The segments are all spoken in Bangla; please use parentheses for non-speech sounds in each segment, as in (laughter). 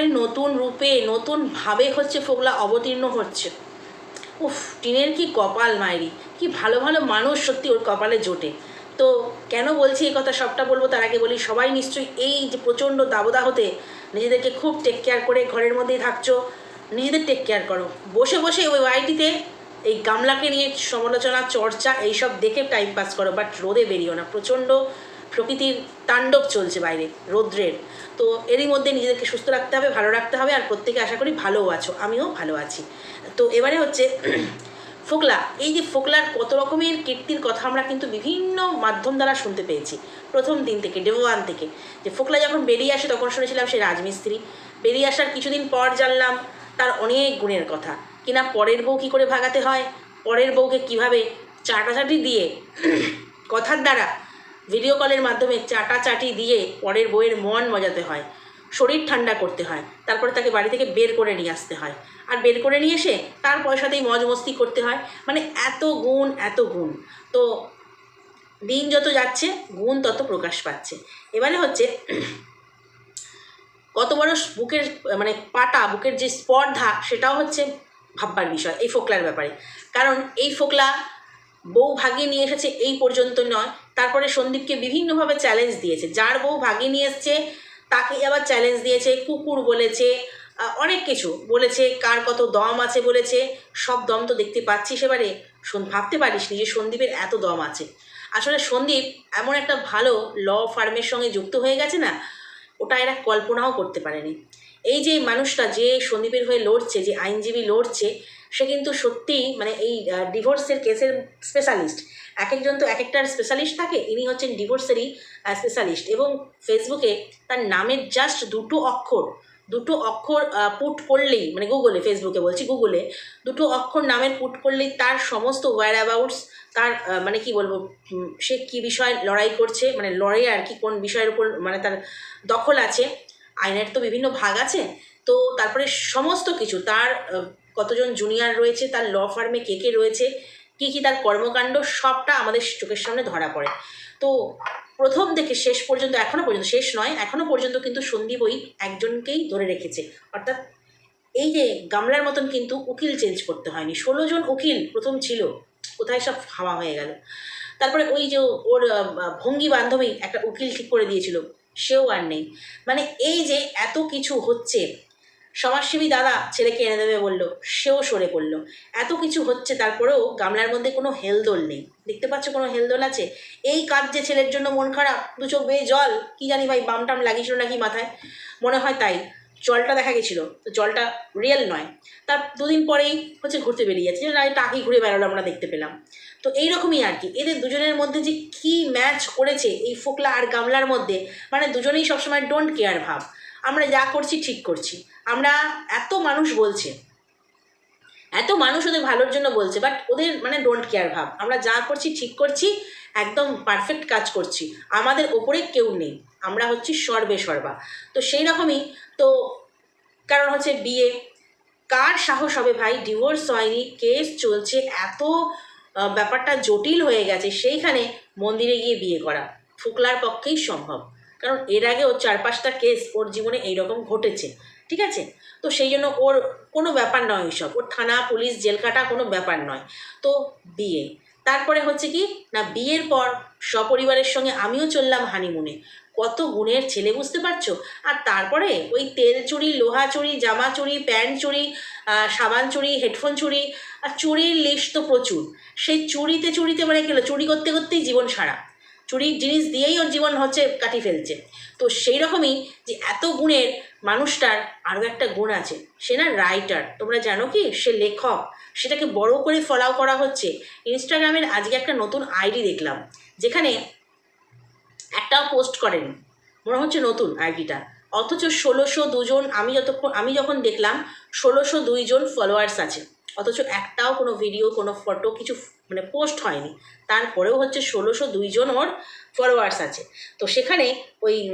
একেবারে নতুন রূপে নতুনভাবে হচ্ছে ফোকলা অবতীর্ণ হচ্ছে। উফ, টিনের কি কপাল মায়েরি কি ভালো ভালো মানুষ সত্যি ওর কপালে জোটে। তো কেন বলছি এই কথা সবটা বলব তার আগে বলি, সবাই নিশ্চয়ই এই যে প্রচণ্ড দাবদাহতে নিজেদেরকে খুব টেক কেয়ার করে ঘরের মধ্যেই থাকছো, নিজেদের টেক কেয়ার করো। বসে বসে ওই ওয়াইটিতে এই গামলাকে নিয়ে সমালোচনা, চর্চা, এইসব দেখে টাইম পাস করো বাট রোদে বেরিও না। প্রচণ্ড প্রকৃতির তাণ্ডব চলছে বাইরে, রৌদ্রের। তো এরই মধ্যে নিজেদেরকে সুস্থ রাখতে হবে, ভালো রাখতে হবে, আর প্রত্যেকে আশা করি ভালোও আছো, আমিও ভালো আছি। তো এবারে হচ্ছে (clears throat) ফোকলা, এই যে ফোকলার কত রকমের কীর্তির কথা আমরা কিন্তু বিভিন্ন মাধ্যম দ্বারা শুনতে পেয়েছি, প্রথম দিন থেকে ডে থেকে। যে ফোকলা যখন বেরিয়ে আসে, তখন শুনেছিলাম সে রাজমিস্ত্রি। বেরিয়ে আসার কিছুদিন পর জানলাম তার অনেক গুণের কথা। কিনা পরের বউ কী করে ভাগাতে হয়? পরের বউকে কীভাবে চাটাচাটি দিয়ে (clears throat) কথার দ্বারা ভিডিও কলের মাধ্যমে চাটাচাটি দিয়ে পরের বইয়ের মন মজাতে হয়, শরীর ঠান্ডা করতে হয়, তারপরে তাকে বাড়ি থেকে বের করে নিয়ে আসতে হয়। আর বের করে নিয়ে এসে তার পয়সাতেই মজ মস্তি করতে হয় মানে এত গুণ এত গুণ। তো দিন যত যাচ্ছে, গুণ তত প্রকাশ পাচ্ছে। এবারে হচ্ছে (clears throat) কত বড় বুকের মানে পাটা, বুকের যে স্পর্ধা, সেটাও হচ্ছে ভাববার বিষয়, এই ফোকলার ব্যাপারে। কারণ এই ফোকলা বউ ভাগিয়ে নিয়ে এসেছে এই পর্যন্ত নয়। তারপরে সন্দীপকে বিভিন্নভাবে চ্যালেঞ্জ দিয়েছে। যার বউ ভাগিয়ে নিয়ে এসছে, তাকে আবার চ্যালেঞ্জ দিয়েছে, কুকুর বলেছে অনেক কিছু বলেছে, কার কত দম আছে বলেছে। সব দম তো দেখতে পাচ্ছিস এবারে। ভাবতে পারিস নি যে সন্দীপের এত দম আছে। আসলে সন্দীপ এমন একটা ভালো ল ফার্মের সঙ্গে যুক্ত হয়ে গেছে না, ওটা এরা কল্পনাও করতে পারেনি। এই যে মানুষটা যে সন্দীপের হয়ে লড়ছে, যে আইনজীবী লড়ছে সে কিন্তু সত্যিই মানে এই ডিভোর্সের কেসের স্পেশালিস্ট এক একজন তো এক একটার স্পেশালিস্ট থাকে, ইনি হচ্ছেন ডিভোর্সেরই স্পেশালিস্ট এবং ফেসবুকে তার নামের জাস্ট দুটো অক্ষর দুটো অক্ষর পুট করলেই মানে গুগলে ফেসবুকে বলছি গুগলে দুটো অক্ষর নামের পুট করলেই তার সমস্ত ওয়্যার অ্যাবাউটস তার মানে কি বলব সে কি বিষয়ে লড়াই করছে মানে লড়াই আর কি কোন বিষয়ের উপর মানে তার দখল আছে, আইনের তো বিভিন্ন ভাগ আছে, তো তারপরে সমস্ত কিছু, তার কতজন জুনিয়র রয়েছে, তার ল ফার্মে কে কে রয়েছে, কী কী তার কর্মকাণ্ড, সবটা আমাদের চোখের সামনে ধরা পড়ে। তো প্রথম থেকে শেষ পর্যন্ত এখনও পর্যন্ত, শেষ নয় এখনও পর্যন্ত কিন্তু সন্দীপ ওই একজনকেই ধরে রেখেছে। অর্থাৎ এই যে গামলার মতন কিন্তু উকিল চেঞ্জ করতে হয়নি। ষোলো জন উকিল প্রথম ছিল, কোথায় সব হাওয়া হয়ে গেল। তারপরে ওই যে ওর ভঙ্গি বান্ধবী একটা উকিল ঠিক করে দিয়েছিল, সেও আর নেই। মানে এই যে এত কিছু হচ্ছে সমাজসেবী দাদা ছেলেকে এনে দেবে বলল, সেও সরে পড়ল। এত কিছু হচ্ছে, তারপরেও গামলার মধ্যে কোনো হেলদোল নেই। দেখতে পাচ্ছ কোনো হেলদোল আছে? এই কাজ যে ছেলের জন্য মন খারাপ, দু চোখ বেয়ে জল, কি জানি ভাই বাম টাম লাগিয়েছিল নাকি মাথায়? মনে হয় তাই। জলটা দেখা গেছিল, তো জলটা রিয়েল নয়। তার দুদিন পরেই হচ্ছে ঘুরতে বেরিয়ে যাচ্ছে যে টাকি ঘুরে বেড়ালো আমরা দেখতে পেলাম। তো এইরকমই আর কি। এদের দুজনের মধ্যে যে কী ম্যাচ করেছে এই ফোকলা আর গামলার মধ্যে মানে দুজনেই সবসময় ডোন্ট কেয়ার ভাব। আমরা যা করছি ঠিক করছি। আমরা এত মানুষ বলছে। এত মানুষ ওদের ভালোর জন্য বলছে বাট ওদের মানে ডোন্ট কেয়ার ভাব। আমরা যা করছি, ঠিক করছি, একদম পারফেক্ট কাজ করছি। আমাদের ওপরে কেউ নেই। আমরা হচ্ছি সর্বে সর্বা। তো সেই রকমই তো কারণ হচ্ছে বিয়ে। কার সাহস হবে ভাই? ডিভোর্স হয়নি কেস চলছে, এত ব্যাপারটা জটিল হয়ে গেছে, সেইখানে মন্দিরে গিয়ে বিয়ে করা। ফুকলার পক্ষেই সম্ভব। কারণ এর আগে আগেও চার পাঁচটা কেস ওর জীবনে এইরকম ঘটেছে, ঠিক আছে? তো সেই জন্য ওর কোনো ব্যাপার নয় ওইসব। ওর থানা, পুলিশ, জেল কাটা কোনো ব্যাপার নয়। তো বিয়ে। তারপরে হচ্ছে কি, না বিয়ের পর সপরিবারের সঙ্গে আমিও চললাম হানিমুনে কত গুণের ছেলে বুঝতে পারছ? আর তারপরে ওই তেল চুরি, লোহা চুরি, জামা চুরি, প্যান্ট চুরি সাবান চুরি, হেডফোন চুরি, আর চুরির লিস্ট তো প্রচুর। সেই চুরিতে চুরিতে মানে গেলো চুরি করতে করতেই জীবন সারা। চুরির জিনিস দিয়েই ওর জীবন হচ্ছে কাটি ফেলছে। তো সেই রকমই যে এত গুণের মানুষটার আরও একটা গুণ আছে, সে না রাইটার তোমরা জানো কি? সে লেখক। সেটাকে বড় করে ফলাও করা হচ্ছে। ইনস্টাগ্রামের আজকে একটা নতুন আইডি দেখলাম, যেখানে একটাও পোস্ট করেনি। মনে হচ্ছে নতুন আইডিটা। অথচ ষোলোশো দুজন, আমি যতক্ষণ, আমি যখন দেখলাম, ষোলোশো দুইজন ফলোয়ার্স আছে। অথচ একটাও কোনো ভিডিও কোনো ফটো কিছু মানে পোস্ট হয়নি। তারপরেও হচ্ছে ষোলোশো দুইজন ওর ফলোয়ার্স আছে। তো সেখানে ওই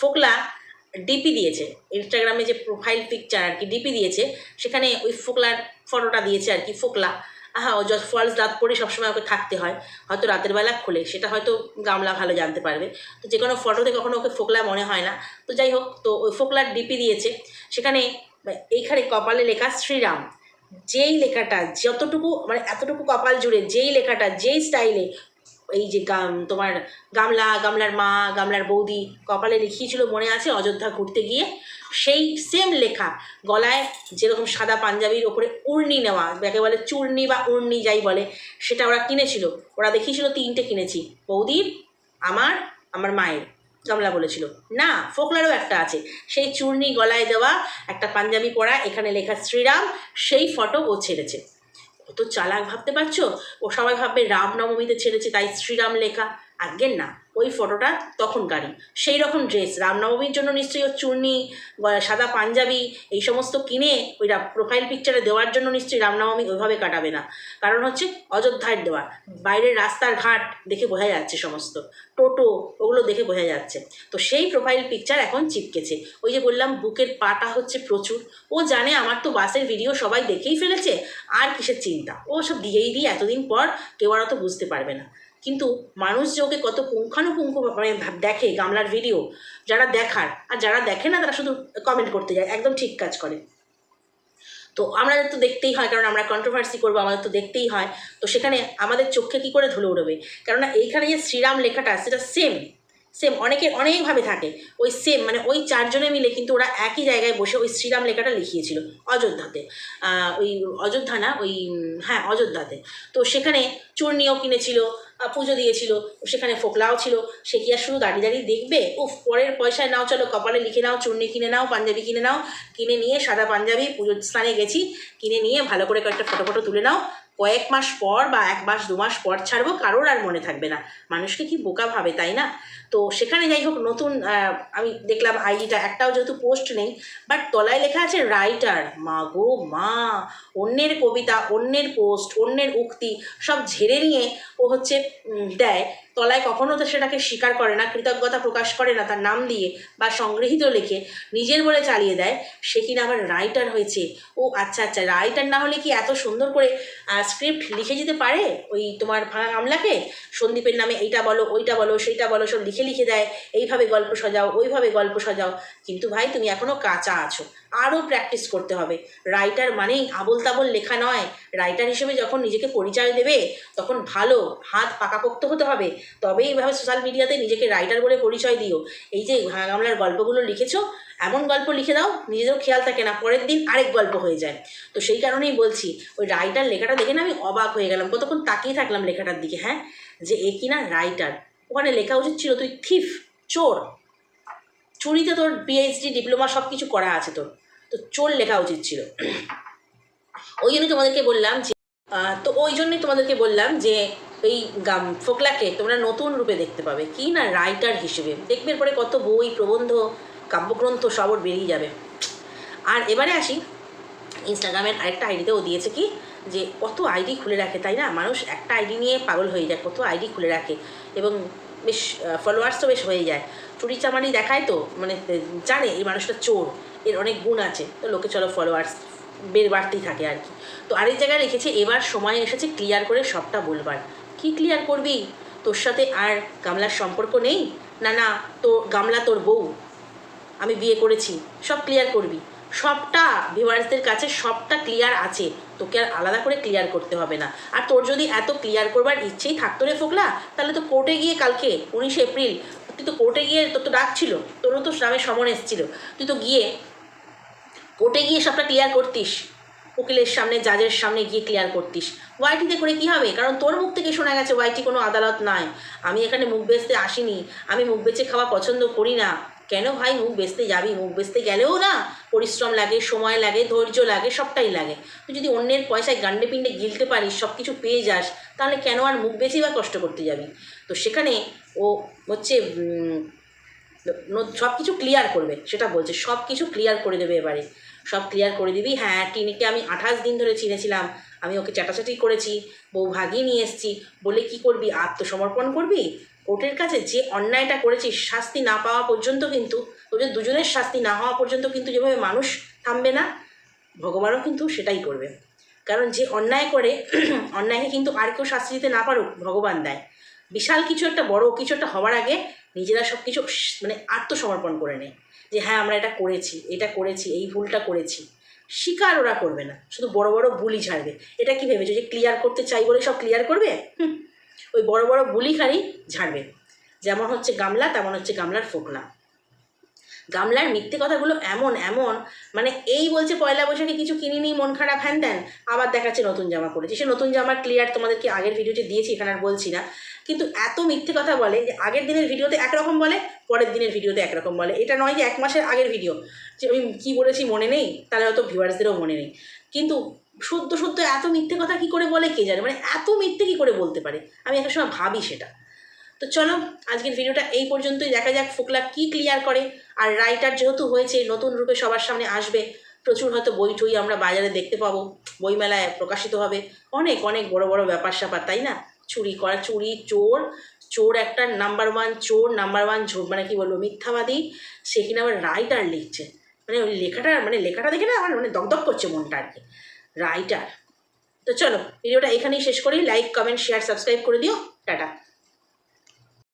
ফোকলা ডিপি দিয়েছে। ইনস্টাগ্রামে যে প্রোফাইল পিকচার আর কি ডিপি দিয়েছে, সেখানে ওই ফোকলার ফটোটা দিয়েছে আর কি, ফোকলা। হ্যাঁ ও যত ফলস রাত পরে সবসময় ওকে থাকতে হয়। হয়তো রাতের বেলা খোলে, সেটা হয়তো গামলা ভালো জানতে পারবে। তো যে কোনো ফটোতে কখনো ওকে ফোকলা মনে হয় না। তো যাই হোক, তো ওই ফোকলার ডিপি দিয়েছে। সেখানে, এইখানে কপালে লেখা শ্রীরাম। যেই লেখাটা, যতটুকু মানে এতটুকু কপাল জুড়ে যেই লেখাটা, যেই স্টাইলে এই যে গাম, তোমার গামলা, গামলার মা, গামলার বৌদি কপালে লিখিয়েছিল মনে আছে অযোধ্যা ঘুরতে গিয়ে? সেই সেম লেখা গলায় যেরকম সাদা পাঞ্জাবির ওপরে উড়নি নেওয়া, যাকে বলে চূর্ণি বা উড়নি যাই বলে, সেটা ওরা কিনেছিল। ওরা দেখিয়েছিল, তিনটে কিনেছি। বৌদির, আমার আমার মায়ের। গামলা বলেছিল। না, ফোকলারও একটা আছে। সেই চূর্ণি গলায় দেওয়া একটা পাঞ্জাবি পরা, এখানে লেখা শ্রীরাম, সেই ফটো ও ছেড়েছে। কত চালাক ভাবতে পারছ? ও সবাই ভাববে রামনবমীতে ছেড়েছে, তাই শ্রীরাম লেখা। আজ্ঞের না, ওই ফটোটা তখনকারই সেই রকম ড্রেস রামনবমীর জন্য নিশ্চয়ই ওর চূর্ণি সাদা পাঞ্জাবি, এই সমস্ত কিনে ওই প্রোফাইল পিকচারে দেওয়ার জন্য নিশ্চয়ই রামনবমী ওইভাবে কাটাবে না। কারণ হচ্ছে অযোধ্যায় দেওয়া। বাইরের রাস্তার ঘাট দেখে বোঝা যাচ্ছে সমস্ত। টোটো, ওগুলো দেখে বোঝা যাচ্ছে। তো সেই প্রোফাইল পিকচার এখন চিপকেছে। ওই যে বললাম, বুকের পাটা হচ্ছে প্রচুর। ও জানে আমার তো বাসের ভিডিও সবাই দেখেই ফেলেছে। আর কিসের চিন্তা? ও সব দিয়েই দিয়ে এতদিন পর কেউ আর অত বুঝতে পারবে না। কিন্তু মানুষ যে ওকে কত পুঙ্খানুপুঙ্খ মানে দেখে গামলার ভিডিও যারা দেখার, আর যারা দেখে না তারা শুধু কমেন্ট করতে যায়, একদম ঠিক কাজ করে। তো আমাদের তো দেখতেই হয়, কারণ আমরা কন্ট্রোভার্সি করব, আমাদের তো দেখতেই হয়। তো সেখানে আমাদের চোখে কী করে ধুলো উঠবে কেননা এইখানে যে শ্রীরাম লেখাটা, সেটা সেম সেম অনেকে অনেকভাবে থাকে। ওই সেম মানে ওই চারজনে মিলে কিন্তু ওরা একই জায়গায় বসে ওই শ্রীরাম লেখাটা লিখিয়েছিল, অযোধ্যাতে। ওই অযোধ্যা না, ওই হ্যাঁ অযোধ্যাতে। তো সেখানে চূর্ণিও কিনেছিল পুজো দিয়েছিল, সেখানে ফোকলাও ছিল, সে কি আর শুধু দাঁড়িয়ে দাঁড়িয়ে দেখবে? উফ, পরের পয়সায় নাও, চলো কপালে লিখে নাও, চূর্ণি কিনে নাও, পাঞ্জাবি কিনে নাও, কিনে নিয়ে সাদা পাঞ্জাবি পুজোর স্থানে গেছি, কিনে নিয়ে ভালো করে কয়েকটা ফটো ফটো তুলে নাও কয়েক মাস পর বা এক মাস, দু মাস পর ছাড়বো, কারোর আর মনে থাকবে না। মানুষকে কি বোকা ভাবে, তাই না? তো সেখানে যাই হোক, নতুন আমি দেখলাম আইডিটা, একটাও যেহেতু পোস্ট নেই বাট তলায় লেখা আছে রাইটার মা গো, মা। অন্যের কবিতা, অন্যের পোস্ট অন্যের উক্তি, সব ঝেড়ে নিয়ে ও হচ্ছে দেয়। তলায় কখনো তো সেটাকে স্বীকার করে না, কৃতজ্ঞতা প্রকাশ করে না, তার নাম দিয়ে বা সংগৃহীত লেখে নিজের বলে চালিয়ে দেয়, সে কিনা আবার রাইটার হয়েছে। ও আচ্ছা আচ্ছা রাইটার না হলে কি এত সুন্দর করে স্ক্রিপ্ট লিখে যেতে পারে? ওই তোমার ভাঙা গামলাকে? সন্দীপের নামে এইটা বলো, ওইটা বলো, সেইটা বলো, সব লিখে লিখে দেয়, এইভাবে গল্প সাজাও, ওইভাবে গল্প সাজাও। কিন্তু ভাই, তুমি এখনও কাঁচা আছো। আরও প্র্যাকটিস করতে হবে। রাইটার মানেই আবল তাবল লেখা নয়। রাইটার হিসেবে যখন নিজেকে পরিচয় দেবে, তখন ভালো হাত পাকাপোক্ত হতে হবে। তবেই এইভাবে সোশ্যাল মিডিয়াতে নিজেকে রাইটার বলে পরিচয় দিও। এই যে গামলার গল্পগুলো লিখেছো, এমন গল্প লিখে দাও নিজেদেরও খেয়াল থাকে না, পরের দিন আরেক গল্প হয়ে যায়। তো সেই কারণেই বলছি, ওই রাইটার লেখাটা দেখে না আমি অবাক হয়ে গেলাম। কতক্ষণ তাকিয়ে থাকলাম লেখাটার দিকে হ্যাঁ? যে এ কি না রাইটার ওখানে লেখা উচিত ছিল, তুই থিফ, চোর। চুরিতে তোর পিএইচডি ডিপ্লোমা সব কিছু করা আছে তোর। তো চোর লেখা উচিত ছিল। ওই জন্য তোমাদেরকে বললাম যে তো ওই জন্যই তোমাদেরকে বললাম যে, এই গাম, ফোকলাকে তোমরা নতুন রূপে দেখতে পাবে। কি না রাইটার হিসেবে। দেখবে পরে কত বই, প্রবন্ধ, কাব্যগ্রন্থ সব ওর বেরিয়ে যাবে। আর এবারে আসি ইনস্টাগ্রামের আরেকটা আইডিতেও দিয়েছে কি, যে কত আইডি খুলে রাখে, তাই না? মানুষ একটা আইডি নিয়ে পাগল হয়ে যায়, কত আইডি খুলে রাখে। এবং বেশ ফলোয়ার্স তো বেশ হয়ে যায়। চুরি চামারি দেখায় তো মানে জানে এই মানুষটা চোর, এর অনেক গুণ আছে, তো লোকে চলো ফলোয়ার্স বের বাড়তেই থাকে আর কি। তো আরেক জায়গায় লিখেছে, এবার সময় এসেছে ক্লিয়ার করে সবটা বলবার। কি ক্লিয়ার করবি? তোর সাথে আর গামলার সম্পর্ক নেই? না না তো গামলা তোর বউ। আমি বিয়ে করেছি, সব ক্লিয়ার করবি। সবটা ভিউয়ার্সদের কাছে সবটা ক্লিয়ার আছে। তোকে আর আলাদা করে ক্লিয়ার করতে হবে না। আর তোর যদি এত ক্লিয়ার করবার ইচ্ছেই থাকতো রে ফোকলা, তাহলে তো কোর্টে গিয়ে কালকে উনিশে এপ্রিল তুই তো কোর্টে গিয়ে তোর তো ডাক ছিল, তোরও তো নামে সমন এসেছিল। তুই তো গিয়ে কোর্টে গিয়ে সবটা ক্লিয়ার করতিস, উকিলের সামনে জাজের সামনে গিয়ে ক্লিয়ার করতিস। ওয়াইটিতে করে কি হবে? কারণ তোর মুখ থেকে শোনা গেছে ওয়াইটি কোনো আদালত নয় আমি এখানে মুখ বেচতে আসিনি, আমি মুখ বেচে খাওয়া পছন্দ করি না। কেন ভাই মুখ বেচতে যাবি? মুখ বেচতে গেলেও না পরিশ্রম লাগে, সময় লাগে, ধৈর্য লাগে, সবটাই লাগে। তুই যদি অন্যের পয়সায় গান্ডে পিণ্ডে গিলতে পারিস সব কিছু পেয়ে যাস, তাহলে কেন আর মুখ বেচেই বা কষ্ট করতে যাবি? তো সেখানে ও হচ্ছে সব কিছু ক্লিয়ার করবে, সেটা বলছে। সব কিছু ক্লিয়ার করে দেবে এবারে। সব ক্লিয়ার করে দিবি হ্যাঁ টিনিকে আমি আঠাশ দিন ধরে চিনেছিলাম। আমি ওকে চাটাচাটি করেছি, বউ ভাগিয়ে নিয়ে এসেছি। বলে কি করবি? আত্মসমর্পণ করবি? কোর্টের কাছে যে অন্যায়টা করেছিস, শাস্তি না পাওয়া পর্যন্ত কিন্তু ওদের দুজনের শাস্তি না হওয়া পর্যন্ত কিন্তু যেভাবে মানুষ থামবে না, ভগবানও কিন্তু সেটাই করবে। কারণ যে অন্যায় করে, (clears throat) অন্যায়কে কিন্তু আর কেউ শাস্তি দিতে না পারুক, ভগবান দেয়। বিশাল কিছু একটা বড়, কিছু একটা হওয়ার আগে নিজেরা সব কিছু মানে আত্মসমর্পণ করে নেয়। যে হ্যাঁ আমরা এটা করেছি এটা করেছি, এই ভুলটা করেছি। স্বীকার ওরা করবে না। শুধু বড় বড় ভুলই ছাড়বে। এটা কি ভেবেছো যে ক্লিয়ার করতে চাই বলে সব ক্লিয়ার করবে? ওই বড় বড় বুলি খালি ঝাড়বে। যেমন হচ্ছে গামলা, তেমন হচ্ছে গামলার ফোকলা গামলার মিথ্যে কথাগুলো এমন এমন মানে এই বলছে পয়লা বৈশাখে কিছু কিনিনি, মন খারাপ, হ্যান ত্যান, আবার দেখাচ্ছে নতুন জামা পরেছে। সে নতুন জামার ক্লিয়ার তোমাদেরকে আগের ভিডিওতে দিয়েছি, এখানে আর বলছি না। কিন্তু এত মিথ্যে কথা বলে যে আগের দিনের ভিডিওতে একরকম বলে, পরের দিনের ভিডিওতে একরকম বলে। এটা নয় যে এক মাসের আগের ভিডিও। যে আমি কী বলেছি মনে নেই, তাহলে হয়তো ভিউয়ার্সদেরও মনে নেই। কিন্তু সদ্য সদ্য এত মিথ্যে কথা কী করে বলে কে জানে? মানে এত মিথ্যে কী করে বলতে পারে? আমি একটা সময় ভাবি সেটা। তো চলো, আজকের ভিডিওটা এই পর্যন্তই। দেখা যাক ফোকলা কি ক্লিয়ার করে। আর রাইটার যেহেতু হয়েছে, নতুন রূপে সবার সামনে আসবে। প্রচুর হয়তো বই টই আমরা বাজারে দেখতে পাবো। বইমেলায় প্রকাশিত হবে। অনেক অনেক বড় বড় ব্যাপার স্যাপার, তাই না? চুরি করা, চুরি, চোর। চোর একটা নাম্বার ওয়ান চোর নাম্বার ওয়ান মানে কি বলব, মিথ্যাবাদী। সে কিনা আবার রাইটার লিখছে। মানে ওই লেখাটা মানে লেখাটা দেখে না আমার মানে দগদগ করছে মনটা আর কি। রাইটার তো চলো ভিডিওটা এখানেই শেষ করি। লাইক কমেন্ট শেয়ার সাবস্ক্রাইব করে দিও। টাটা।